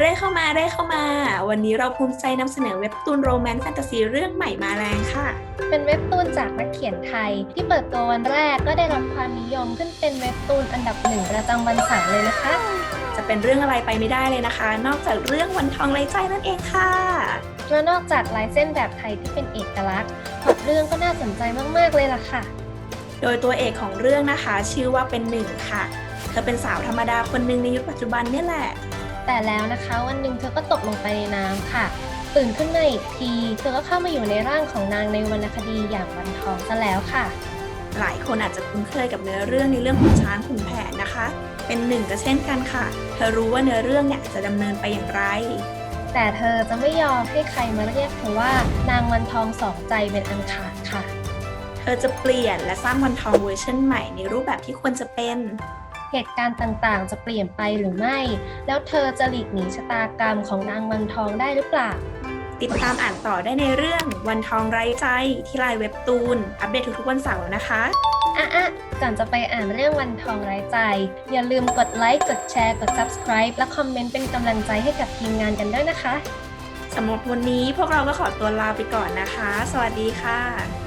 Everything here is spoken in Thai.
เร่เข้ามาเร่เข้ามา วันนี้เราภูมิใจนำเสนอเว็บตูนโรแมนต์แฟนตาซีเรื่องใหม่มาแรงค่ะ เป็นเว็บตูนจากนักเขียนไทย ที่เปิดตัววันแรกก็ได้รับความนิยมขึ้นเป็นเว็บตูนอันดับหนึ่งประจำวันเสาร์เลยนะคะ จะเป็นเรื่องอะไรไปไม่ได้เลยนะคะ นอกจากเรื่องวันทองไร้ใจนั่นเองค่ะแล้วนอกจากลายเส้นแบบไทยที่เป็นเอกลักษณ์พล็อตเรื่องก็น่าสนใจมากๆเลยล่ะค่ะ โดยตัวเอกของเรื่องนะคะ ชื่อว่าเป็นหนึ่งค่ะ เธอเป็นสาวธรรมดาคนหนึ่งในยุคปัจจุบันเนี่ยแหละ แต่แล้วนะคะวันหนึ่งเธอก็ตกลงไปในน้ำค่ะ ตื่นขึ้นมาอีกที เธอก็เข้ามาอยู่ในร่างของนางในวรรณคดีอย่างวันทองซะแล้วค่ะ หลายคนอาจจะคุ้นเคยกับเนื้อเรื่องในเรื่องของช้างขุนแผนนะคะ เป็นหนึ่งก็เช่นกันค่ะ เธอรู้ว่าเนื้อเรื่องเนี่ยจะดำเนินไปอย่างไร แต่เธอจะไม่ยอมให้ใครมาเรียกเธอว่านางวันทองสองใจเป็นอันขาดค่ะ เธอจะเปลี่ยนและสร้างวันทองเวอร์ชันใหม่ในรูปแบบที่ควรจะเป็น เหตุการณ์ต่างๆ จะเปลี่ยนไปหรือไม่ แล้วเธอจะหลีกหนีชะตากรรมของนางวันทองได้หรือเปล่า ติดตามอ่านต่อได้ในเรื่องวันทองไร้ใจที่ไลน์เว็บตูน อัปเดตทุกๆวันเสาร์นะคะอะอะก่อนจะไปอ่านเรื่องวันทองไร้ใจ อย่าลืมกดไลค์ กดแชร์ กด subscribe และคอมเมนต์เป็นกำลังใจให้กับทีมงานกันด้วยนะคะสำหรับวันนี้พวกเราก็ขอตัวลาไปก่อนนะคะ สวัสดีค่ะ